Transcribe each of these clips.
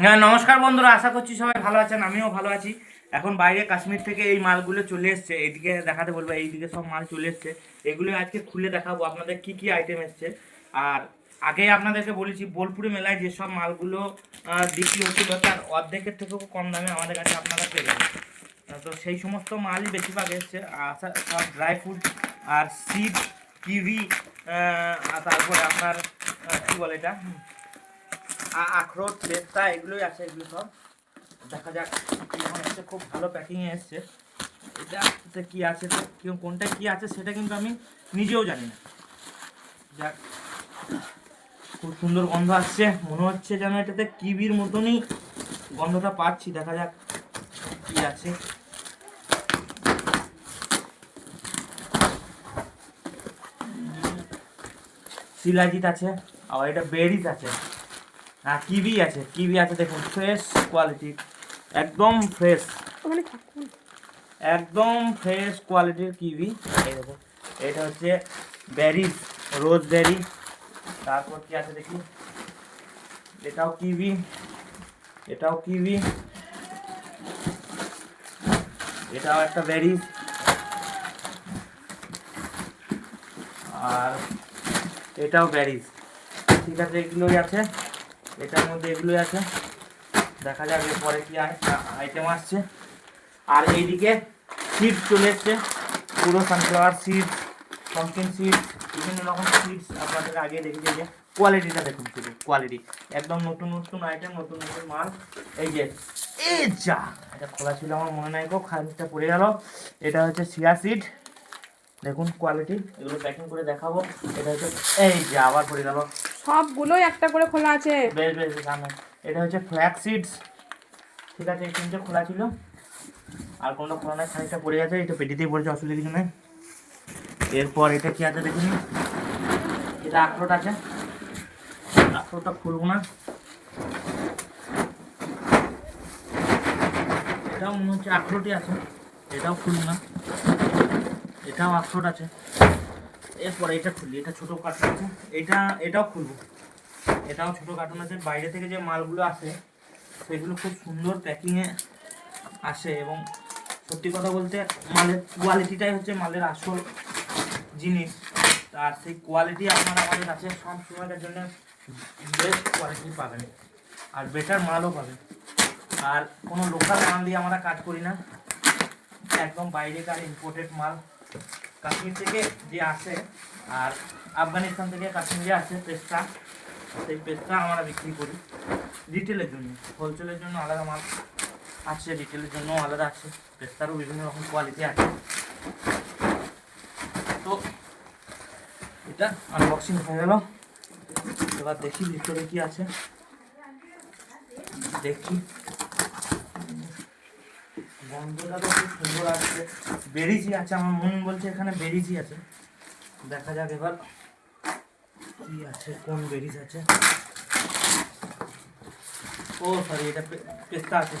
হ্যাঁ নমস্কার বন্ধুরা, আশা করছি সবাই ভালো আছেন, আমিও ভালো আছি। এখন বাইরে কাশ্মীর থেকে এই মালগুলো চলে এসছে, এইদিকে দেখাতে বলব, এইদিকে সব মাল চলে এসছে। এগুলো আজকে খুলে দেখাবো, আপনাদের কি কি আইটেম এসছে। আর আগে আপনাদেরকে বলেছি, বোলপুরি মেলায় যেসব মালগুলো বিক্রি হচ্ছিল, তার অর্ধেকের থেকেও কম দামে আমাদের কাছে আপনারা পেয়ে যাবেন। তো সেই সমস্ত মালই বেশিরভাগ এসছে সব ড্রাই ফ্রুট আর সিড কিভি তারপরে আপনার কি বলে এটা? আখরোট পেস্তা এগুলোই আছে, এগুলো সব। দেখা যাক কেমন এসছে খুব ভালো প্যাকিং এ এসছে। এটাতে কি আছে কোনটা কি আছে, সেটা কিন্তু আমি নিজেও জানি না। যাক, খুব সুন্দর গন্ধ আসছে। মনে হচ্ছে যেন এটাতে কিবির মতনই গন্ধটা পাচ্ছি। দেখা যাক কি আছে। শিলাজিৎ আছে, আবার এটা বেরিজ আছে। হ্যাঁ কিবি আছে কিবি আছে দেখুন ফ্রেশ কোয়ালিটি একদম ফ্রেশ একদম ফ্রেশ কোয়ালিটির কিবি এই এটা হচ্ছে বেরিজ রোজ বেরি তারপর কি আছে দেখি? এটাও কিবি এটাও কিবি এটাও একটা বেরিজ আর এটাও ব্যারিজ ঠিক আছে এগুলোই আছে। এটার মধ্যে এগুলোই আছে। দেখা যাক এরপরে কি আইটেম আসছে। আর এইদিকে সিড চলে এসছে। পুরো সানফ্লাওয়ার সিড পম্পকিন সিড বিভিন্ন রকম সিডস আপনাদের আগে দেখেছি যে কোয়ালিটিটা দেখুন শুধু কোয়ালিটি একদম নতুন নতুন আইটেম নতুন নতুন মাল। এই যে, এই যা! এটা খোলা ছিল আমার মনে নাই গো, খানিকটা পড়ে গেল। এটা হচ্ছে সিয়া সিড দেখুন কোয়ালিটি এগুলো প্যাকিং করে দেখাবো। এটা হচ্ছে এই যে, আবার পড়ে গেল। সবগুলোই একটা করে খোলা আছে। বেশ বেশ বেশ এটা হচ্ছে ফ্ল্যাক সিডস ঠিক আছে, এই তিনটে খোলা ছিল। আর কোনো খোলা নাই খানিকটা পড়ে গেছে এটা পেটিতেই পড়েছে, অসুবিধা কিছু নেই। এরপর এটা কি আছে দেখুন? এটা আখরোট আছে। আখরোটটা খুলবো না। এটাও মনে হচ্ছে আখরোটই আছে। এটাও খুলবো না। এটাও আখরোট আছে। এরপরে এটা খুলি, এটা ছোটো কার্টুন আছে। এটা, এটাও খুলবো। এটাও ছোটো কার্টুন আছে। বাইরে থেকে যে মালগুলো আসে, সেগুলো খুব সুন্দর প্যাকিংয়ে আসে এবং সত্যি কথা বলতে মালের কোয়ালিটিটাই হচ্ছে মালের আসল জিনিস। আর সেই কোয়ালিটি আপনারা আমাদের কাছে সব সময়টার জন্য বেস্ট কোয়ালিটি পাবেন। আর বেটার মালও পাবেন। আর কোনো লোকাল মাল দিয়ে আমরা কাজ করি না। একদম বাইরেকার ইম্পোর্টেড মাল। কাশ্মীর থেকে যে আসে, আর আফগানিস্তান থেকে কাশ্মীরে আসে পেস্তা, সেই পেস্তা আমরা বিক্রি করি। রিটেলের জন্য হোলসেলের জন্য আলাদা মাল আছে রিটেলের জন্য আলাদা আছে পেস্তারও বিভিন্ন রকম কোয়ালিটি আছে। তো এটা আনবক্সিং হয়ে গেল। এবার দেখি ভিতরে কি আছে। দেখি। গন্ধটা তো খুব সুন্দর আসছে। বেরিজি আছে আমার মন বলছে এখানে বেরিজি আছে দেখা যাক এবার কি আছে, কোন বেরিজ আছে ও সরি এটা পে- পেস্তা আছে।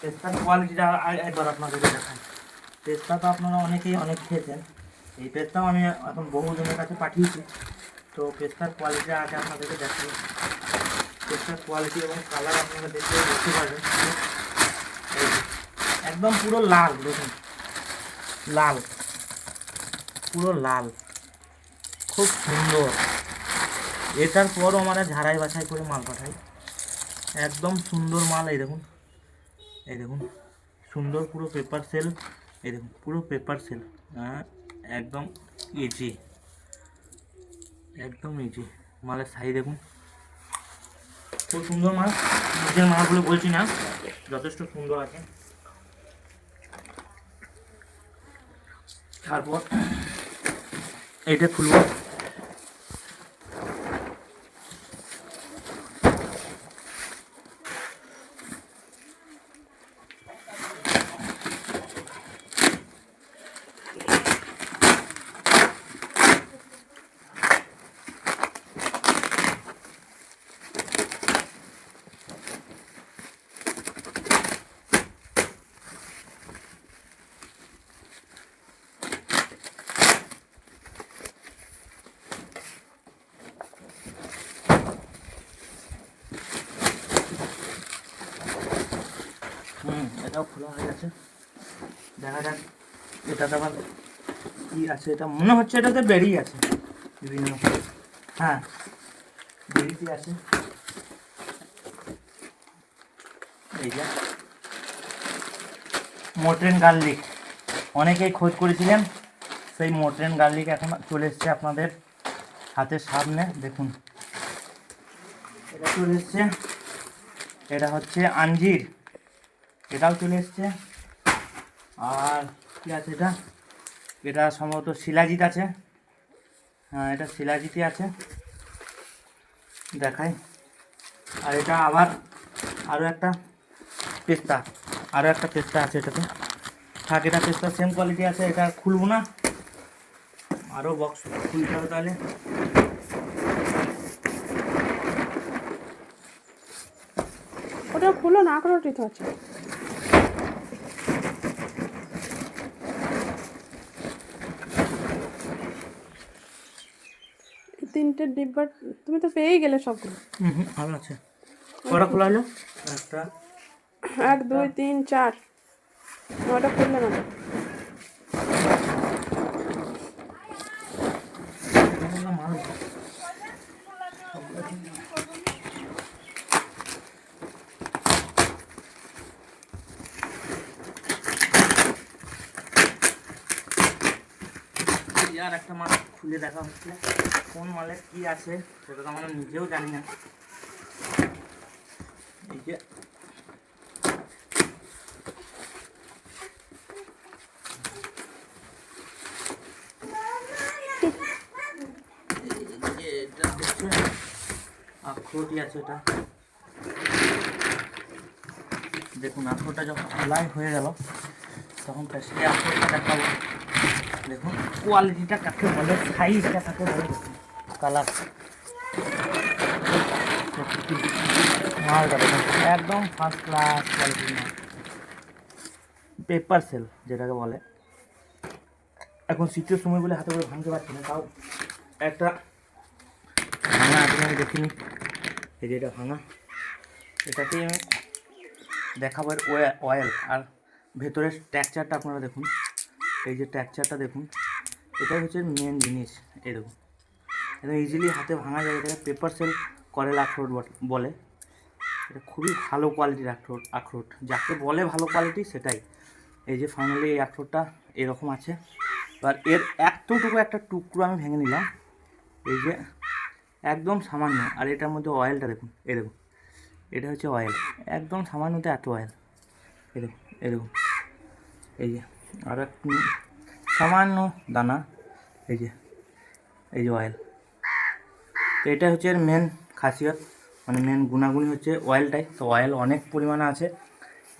পেস্তার কোয়ালিটিটা একবার আপনাদেরকে দেখাই। পেস্তা তো আপনারা অনেকেই, অনেক খেয়েছেন। এই পেস্তাও আমি এখন বহুজনের কাছে পাঠিয়েছি। তো পেস্তার কোয়ালিটিটা আগে আপনাদেরকে দেখাই। পেস্তার কোয়ালিটি এবং কালার আপনারা দেখলে বুঝতে পারবেন। একদম পুরো লাল, দেখুন। লাল। পুরো লাল। খুব সুন্দর। এটার পরও আমরা ঝাড়াই বাছাই করে মাল পাঠাই। একদম সুন্দর মাল, এই দেখুন। এই দেখুন, সুন্দর পুরো পেপার সেল এই দেখুন, পুরো পেপার সেল হ্যাঁ একদম ইজি একদম ইজি মালের সাইজ দেখুন। খুব সুন্দর মাছ। নিজের মাছগুলো বলছি না যথেষ্ট সুন্দর আছে। তারপর এটা খুলবো। এটাও খোলা হয়ে গেছে। দেখা যাক এটাতে আবার কি আছে, এটা মনে হচ্ছে এটাতে বেরিয়ে আছে। বিভিন্ন হ্যাঁ বেরিয়ে আছে। এই যে মোটরেন গার্লিক অনেকেই খোঁজ করেছিলেন, সেই মোটরেন গার্লিক এখন চলে এসছে আপনাদের হাতের সামনে। দেখুন, এটা চলে এসছে। এটা হচ্ছে আঞ্জির। এটাও চলে এসছে। আর কি আছে এটা? এটা সম্ভবত শিলাজিৎ আছে। হ্যাঁ এটা শিলাজিতই আছে। দেখাই। আর এটা আবার আরও একটা পেস্তা আরও একটা পেস্তা আছে এটাতে। থাক, এটা পেস্তা সেম কোয়ালিটি আছে, এটা খুলবো না। আরও বক্স খুলতে হবে তাহলে। ওটা খুলো না আখরোটই তো আছে। তিনটে ডিব্বা তুমি তো পেয়েই গেলে সবগুলো। হুম হুম ভালো আছে। কটা খোলা হলো? একটা। এক দুই তিন চার। ওটা খুললে না। আর একটা মাল খুলে দেখা হচ্ছে। কোন মালে কি আছে সেটা তো আমরা নিজেও জানি না। এই যে। আখরোটই আছে এটা দেখুন আখরোটটা যখন খোলাই হয়ে গেল, তখন সেই আখরোটটা দেখাবো। দেখুন কোয়ালিটিটা কাকে বলে সাইজটা কাকে বলে কালার একদম ফার্স্ট ক্লাস কোয়ালিটির মাল। পেপার সেল যেটাকে বলে। এখন শীতের সময় বলে হাতে করে ভাঙতে পারছি না, তাও একটা ভাঙা আমি দেখিনি। এই যে এটা ভাঙা। এটাকে আমি দেখাবো এর অয়েল আর ভেতরের ট্যাকচারটা আপনারা দেখুন। এই যে ট্যাকচারটা দেখুন, এটাই হচ্ছে মেন জিনিস এই দেখুন এটা ইজিলি হাতে ভাঙা যায়, এটাকে পেপার সেল করেল আখরোট বলে। এটা খুবই ভালো কোয়ালিটির আখরোট আখরোট যাকে বলে ভালো কোয়ালিটি সেটাই। এই যে ফাইনালি এই আখরোটটা এরকম আছে। এবার এর এতটুকু একটা টুকরো আমি ভেঙে নিলাম। এই যে একদম সামান্য, আর এটার মধ্যে অয়েলটা দেখুন দেখুন। এটা হচ্ছে অয়েল একদম সামান্যতে এত অয়েল এই দেখুন। এই যে আর একটু সামান্য দানা, এই যে এই যে অয়েল তো এটা হচ্ছে এর মেন খাসিয়ত মানে মেন গুণাগুণই হচ্ছে অয়েলটাই তো অয়েল অনেক পরিমাণে আছে।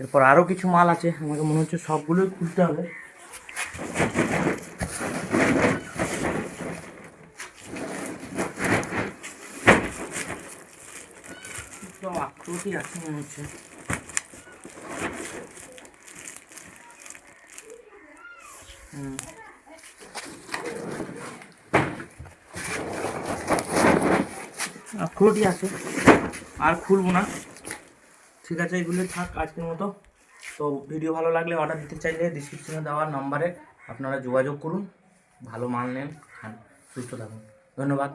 এরপর আরও কিছু মাল আছে, আমাকে মনে হচ্ছে সবগুলোই খুলতে হবে। তো আক্রোটই আছে মনে হচ্ছে। আখরোটই আছে। আর খুলবো না। ঠিক আছে, এগুলো থাক আজকের মতো। তো ভিডিও ভালো লাগলে অর্ডার দিতে চাইলে ডিসক্রিপশনে দেওয়ার নম্বরে আপনারা যোগাযোগ করুন। ভালো মাল নেন খান সুস্থ থাকুন। ধন্যবাদ।